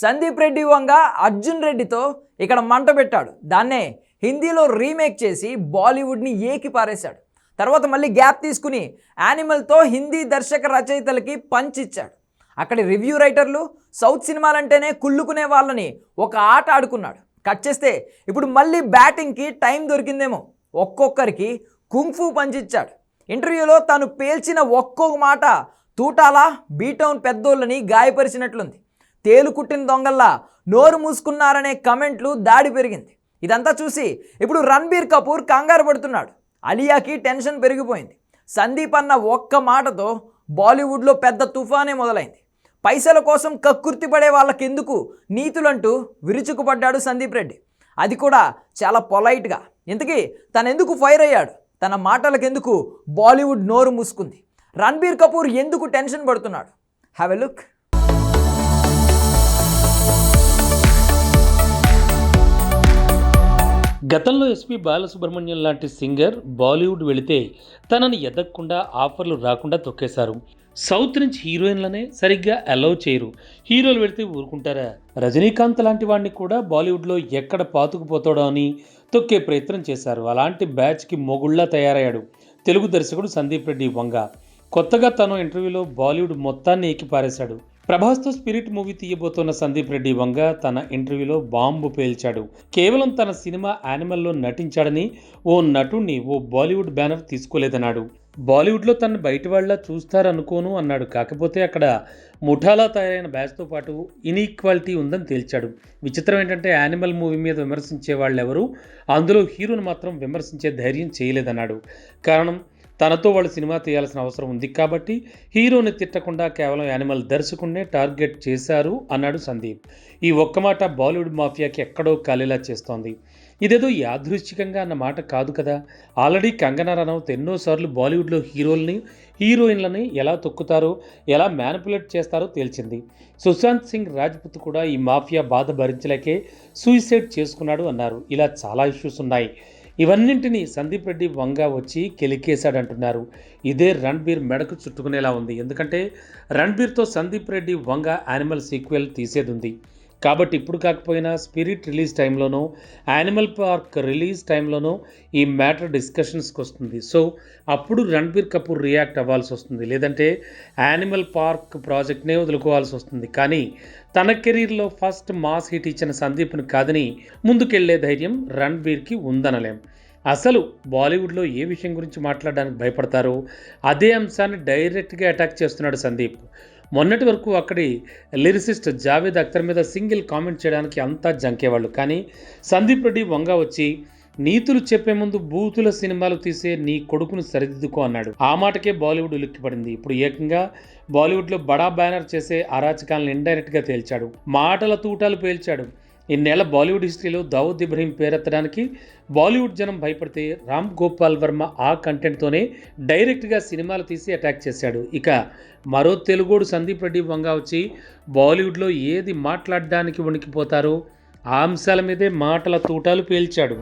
సందీప్ రెడ్డి వంగ అర్జున్ రెడ్డితో ఇక్కడ మంట పెట్టాడు. దాన్నే హిందీలో రీమేక్ చేసి బాలీవుడ్ని ఏకి పారేశాడు. తర్వాత మళ్ళీ గ్యాప్ తీసుకుని యానిమల్తో హిందీ దర్శక రచయితలకి పంచ్ ఇచ్చాడు. అక్కడి రివ్యూ రైటర్లు సౌత్ సినిమాలంటేనే కుళ్ళుకునే వాళ్ళని ఒక ఆట ఆడుకున్నాడు. కట్ చేస్తే ఇప్పుడు మళ్ళీ బ్యాటింగ్కి టైం దొరికిందేమో. ఒక్కొక్కరికి కుంఫు పంచిచ్చాడు ఇంటర్వ్యూలో తాను పేల్చిన ఒక్కొక్క మాట తూటాలా బీటౌన్ పెద్దోళ్ళని గాయపరిచినట్లుంది. తేలు కుట్టిన దొంగల్లా నోరు మూసుకున్నారనే కమెంట్లు దాడి పెరిగింది. ఇదంతా చూసి ఇప్పుడు రణబీర్ కపూర్ కంగారు పడుతున్నాడు. అలియాకి టెన్షన్ పెరిగిపోయింది. సందీప్ అన్న ఒక్క మాటతో బాలీవుడ్లో పెద్ద తుఫానే మొదలైంది. పైసల కోసం కక్కుర్తి పడే వాళ్ళకెందుకు నీతులంటూ విరుచుకుపడ్డాడు సందీప్ రెడ్డి. అది కూడా చాలా పొలైట్గా. ఇంతకీ తను ఎందుకు ఫైర్ అయ్యాడు? తన మాటలకెందుకు బాలీవుడ్ నోరు మూసుకుంది? రణబీర్ కపూర్ ఎందుకు టెన్షన్ పడుతున్నాడు? Have a look. గతంలో ఎస్పి బాలసుబ్రహ్మణ్యం లాంటి సింగర్ బాలీవుడ్ వెళితే తనని ఎదగకుండా ఆఫర్లు రాకుండా తొక్కేశారు. సౌత్ నుంచి హీరోయిన్లనే సరిగ్గా అలౌ చేయరు. హీరోలు వెళితే ఊరుకుంటారా? రజనీకాంత్ లాంటి వాడిని కూడా బాలీవుడ్లో ఎక్కడ పాతుకుపోతాడో అని తొక్కే ప్రయత్నం చేశారు. అలాంటి బ్యాచ్కి మొగుళ్ళ తయారయ్యాడు తెలుగు దర్శకుడు సందీప్ రెడ్డి వంగ. కొత్తగా తను ఇంటర్వ్యూలో బాలీవుడ్ మొత్తాన్ని ఎక్కిపారేశాడు. ప్రభాస్తో స్పిరిట్ మూవీ తీయబోతున్న సందీప్ రెడ్డి వంగ తన ఇంటర్వ్యూలో బాంబు పేల్చాడు. కేవలం తన సినిమా యానిమల్లో నటించాడని ఓ నటుణ్ణి ఓ బాలీవుడ్ బ్యానర్ తీసుకోలేదన్నాడు. బాలీవుడ్లో తను బయట వాళ్ళ చూస్తారనుకోను అన్నాడు. కాకపోతే అక్కడ ముఠాలా తయారైన బ్యాచ్తో పాటు ఇన్ఈక్వాలిటీ ఉందని తేల్చాడు. విచిత్రం ఏంటంటే యానిమల్ మూవీ మీద విమర్శించే వాళ్ళెవరూ అందులో హీరోను మాత్రం విమర్శించే ధైర్యం చేయలేదన్నాడు. కారణం తనతో వాళ్ళు సినిమా తీయాల్సిన అవసరం ఉంది కాబట్టి హీరోని తిట్టకుండా కేవలం యానిమల్ దర్శకుడినే టార్గెట్ చేశారు అన్నాడు సందీప్. ఈ ఒక్క మాట బాలీవుడ్ మాఫియాకి ఎక్కడో కాలేలా చేస్తోంది. ఇదేదో యాదృచ్ఛికంగా అన్న మాట కాదు కదా. ఆల్రెడీ కంగనా రనౌత్ ఎన్నోసార్లు బాలీవుడ్లో హీరోల్ని హీరోయిన్లని ఎలా తొక్కుతారో ఎలా మ్యానిపులేట్ చేస్తారో తేల్చింది. సుశాంత్ సింగ్ రాజ్పుత్ కూడా ఈ మాఫియా బాధ భరించలేకే సూసైడ్ చేసుకున్నాడు అన్నారు. ఇలా చాలా ఇష్యూస్ ఉన్నాయి. ఇవన్నింటినీ సందీప్ రెడ్డి వంగ వచ్చి కెలికేశాడంటున్నారు. ఇదే రణ్బీర్ మెడకు చుట్టుకునేలా ఉంది. ఎందుకంటే రణ్బీర్తో సందీప్ రెడ్డి వంగ యానిమల్ సీక్వెల్ తీసేది ఉంది కాబట్టి ఇప్పుడు కాకపోయినా స్పిరిట్ రిలీజ్ టైంలోనో యానిమల్ పార్క్ రిలీజ్ టైంలోనో ఈ మ్యాటర్ డిస్కషన్స్కి వస్తుంది. సో అప్పుడు రణబీర్ కపూర్ రియాక్ట్ అవ్వాల్సి వస్తుంది. లేదంటే యానిమల్ పార్క్ ప్రాజెక్ట్నే వదులుకోవాల్సి వస్తుంది. కానీ తన కెరీర్లో ఫస్ట్ మాస్ హిట్ ఇచ్చిన సందీప్ను కాదని ముందుకెళ్ళే ధైర్యం రణబీర్కి ఉందనలేం. అసలు బాలీవుడ్లో ఏ విషయం గురించి మాట్లాడడానికి భయపడతారో అదే అంశాన్ని డైరెక్ట్గా అటాక్ చేస్తున్నాడు సందీప్. మొన్నటి వరకు అక్కడి లిరిసిస్ట్ జావేద్ అఖ్తర్ మీద సింగిల్ కామెంట్ చేయడానికి అంతా జంకేవాళ్ళు. కానీ సందీప్ రెడ్డి వంగ వచ్చి నీతులు చెప్పే ముందు బూతుల సినిమాలు తీసే నీ కొడుకును సరిదిద్దుకో అన్నాడు. ఆ మాటకే బాలీవుడ్ ఉలిక్కిపడింది. ఇప్పుడు ఏకంగా బాలీవుడ్లో బడా బ్యానర్ చేసే అరాచకాలను ఇండైరెక్ట్గా తేల్చాడు. మాటల తూటాలు పేల్చాడు. ఇన్నేళ్ళ బాలీవుడ్ హిస్టరీలో దావూద్ ఇబ్రహీం పేరెత్తడానికి బాలీవుడ్ జనం భయపడితే రామ్ గోపాల్ వర్మ ఆ కంటెంట్తోనే డైరెక్ట్గా సినిమాలు తీసి అటాక్ చేశాడు. ఇక మరో తెలుగోడు సందీప్ రెడ్డి వంగ వచ్చి బాలీవుడ్లో ఏది మాట్లాడడానికి వణికిపోతారో ఆ అంశాల మీదే మాటల తూటాలు పేల్చాడు.